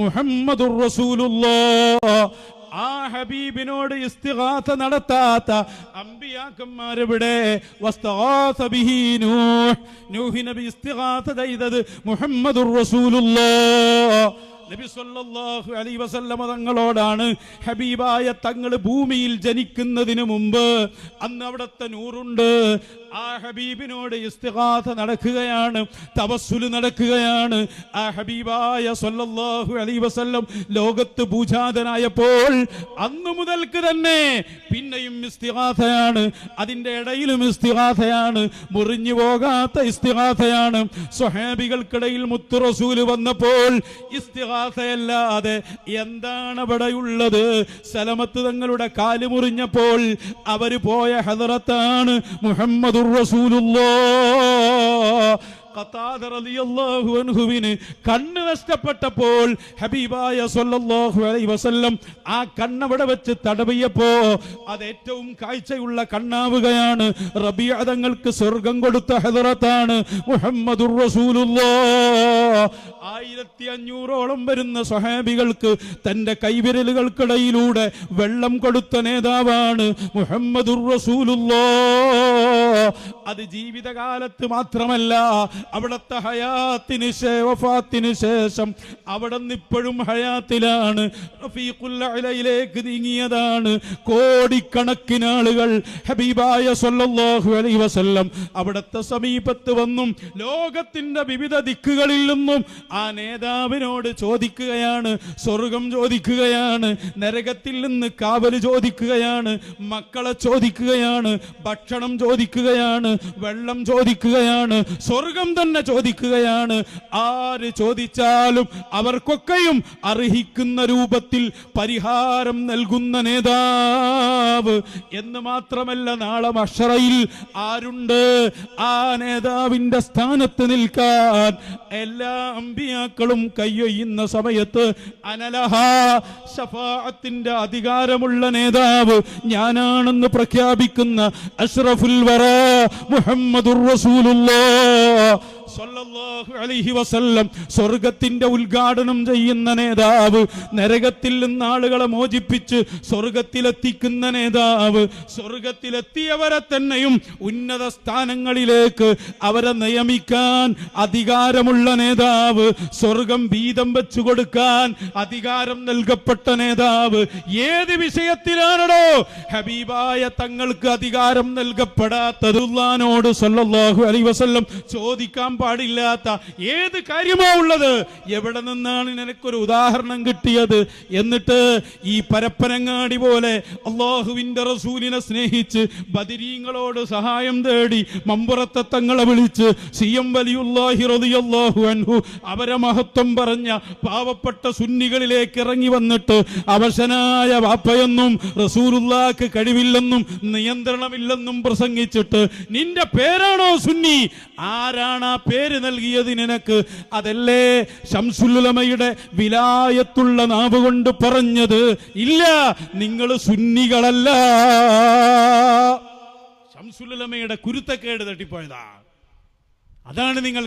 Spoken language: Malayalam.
മുഹമ്മദുർ റസൂലുള്ള. ആ ഹബീബിനോട് ഇസ്തിഗാസ നടത്താത്ത അമ്പിയാക്കന്മാരെവിടെ? നബി ഇസ്തിഗാസ ചെയ്തത് മുഹമ്മദുർ റസൂലുള്ളാഹ് നബി സല്ലല്ലാഹു അലൈഹി വസല്ലമ തങ്ങളോടാണ് ഹബീബായ തങ്ങൾ ഭൂമിയിൽ ജനിക്കുന്നതിന് മുമ്പ് അന്ന് അവിടുത്തെ നൂറുണ്ട്. ആ ഹബീബിനോട് ഇസ്തിഗാഥ നടക്കുകയാണ് തവസ്സുൽ നടക്കുകയാണ്. ആ ഹബീബായ സല്ലല്ലാഹു അലൈഹി വസല്ലം ലോകത്ത് പൂജാതനായപ്പോൾ അന്ന് മുതൽക്ക് തന്നെ പിന്നെയും ഇസ്തിഗാഥയാണ് അതിന്റെ ഇടയിലും ഇസ്തിഗാഥയാണ് മുറിഞ്ഞു പോകാത്ത ഇസ്തിഗാഥയാണ് സ്വഹാബികൾക്കിടയിൽ മുത്തു റസൂൽ വന്നപ്പോൾ ഇസ്തിഗാഥയല്ലാതെ എന്താണ് അവിടെയുള്ളത്? സലമത്ത് തങ്ങളുടെ കാൽ മുറിഞ്ഞപ്പോൾ അവർ പോയ ഹദറത്താണ് മുഹമ്മദുർ റളിയല്ലാഹു അൻഹുവിന് കണ്ണ് നഷ്ടപ്പെട്ടപ്പോൾ ഹബീബായ സല്ലല്ലാഹു അലൈഹി വസല്ലം ആ കണ്ണവിടെ വെച്ച് തടവിയപ്പോ അത് ഏറ്റവും കാഴ്ചയുള്ള കണ്ണാവുകയാണ്. റബിയാദങ്ങൾക്ക് സ്വർഗം കൊടുത്ത ഹെദറത്താണ് മുഹമ്മദുർ റസൂലുള്ളാഹ് ആയിരത്തി അഞ്ഞൂറോളം വരുന്ന സ്വഹാബികൾക്ക് തന്റെ കൈവിരലുകൾക്കിടയിലൂടെ വെള്ളം കൊടുത്ത നേതാവാണ് മുഹമ്മദുർ റസൂലുള്ളാഹ് അത് ജീവിതകാലത്ത് മാത്രമല്ല. അവിടുത്തെ ഹയാത്തിന് വഫാത്തിന് ശേഷം അവിടെ ഇപ്പോഴും ഹയാത്തിലാണ്. റഫീഖുൽ അലയിലേക്ക് നീങ്ങിയതാണ്. കോടിക്കണക്കിന് ആളുകൾ ഹബീബായ സല്ലല്ലാഹു അലൈഹി വസല്ലം അവിടുത്തെ സമീപത്ത് വന്നും ലോകത്തിന്റെ വിവിധ ദിക്കുകളിൽ നിന്നും ആ നേതാവിനോട് ചോദിക്കുകയാണ് സ്വർഗം ചോദിക്കുകയാണ് നരകത്തിൽ നിന്ന് കാവൽ ചോദിക്കുകയാണ് മക്കളെ ചോദിക്കുകയാണ് ഭക്ഷണം ചോദിക്കുകയാണ് വെള്ളം ചോദിക്കുകയാണ് സ്വർഗം തന്നെ ചോദിക്കുകയാണ്. ആര് ചോദിച്ചാലും അവർക്കൊക്കെയും അർഹിക്കുന്ന രൂപത്തിൽ പരിഹാരം നൽകുന്ന നേതാവ് എന്ന് മാത്രമല്ല നാളെ മഷറയിൽ ആരുണ്ട്? ആ നേതാവിന്റെ സ്ഥാനത്ത് നിൽക്കാൻ എല്ലാ അമ്പിയാക്കളും കയ്യൊയ്യുന്ന സമയത്ത് അനലഹ ഷഫാഅത്തിന്റെ അധികാരമുള്ള നേതാവ് ഞാനാണെന്ന് പ്രഖ്യാപിക്കുന്ന അഷ്റഫുൽ വറ മുഹമ്മദുർ റസൂലുള്ളാഹ് സ്വല്ലല്ലാഹു അലൈഹി വസല്ലം സ്വർഗത്തിന്റെ ഉദ്ഘാടനം ചെയ്യുന്ന നേതാവ് നരകത്തിൽ നിന്ന് ആളുകളെ മോചിപ്പിച്ച് സ്വർഗത്തിലെത്തിക്കുന്ന നേതാവ് സ്വർഗത്തിലെത്തിയവരെ തന്നെയും ഉന്നത സ്ഥാനങ്ങളിലേക്ക് അവരെ നിയമിക്കാൻ അധികാരമുള്ള നേതാവ് സ്വർഗം വീതം വെച്ചു കൊടുക്കാൻ അധികാരം നൽകപ്പെട്ട നേതാവ് ഏത് വിഷയത്തിലാണോ ഹബീബായ തങ്ങൾക്ക് അധികാരം നൽകപ്പെടാത്തതുള്ളോട് സല്ലല്ലാഹു അലൈഹി വസല്ലം ചോദിക്കാൻ പാടില്ലാത്ത ഏത് കാര്യമാ ഉള്ളത്? എവിടെ നിന്നാണ് നിനക്കൊരു ഉദാഹരണം കിട്ടിയത്? എന്നിട്ട് ഈ പരപ്പനങ്ങാടി പോലെ അള്ളാഹുവിന്റെ റസൂലിനെ സ്നേഹിച്ച് ബദിരീങ്ങളോട് സഹായം തേടി മമ്പുറത്തെ തങ്ങളെ വിളിച്ച് സി എം വലിയുല്ലാഹി അൻഹു അവരെ മഹത്വം പറഞ്ഞ പാവപ്പെട്ട സുന്നികളിലേക്ക് ഇറങ്ങി വന്നിട്ട് അവശനായ വാപ്പയെന്നും റസൂലുല്ലാക്ക് കഴിവില്ലെന്നും നിയന്ത്രണമില്ലെന്നും പ്രസംഗിച്ചിട്ട് നിന്റെ പേരാണോ സുന്നി? ആരാണ് ആ പേര് നൽകിയത് നിനക്ക്. അതല്ലേ ശംസുലുലമയുടെ വിലായത്തുള്ള നാവ് കൊണ്ട് പറഞ്ഞത്? ഇല്ല നിങ്ങൾ സുന്നികളല്ല. ശംസുലുലമയുടെ കുരുത്തക്കേട് തട്ടിപ്പോയതാ. അതാണ് നിങ്ങൾ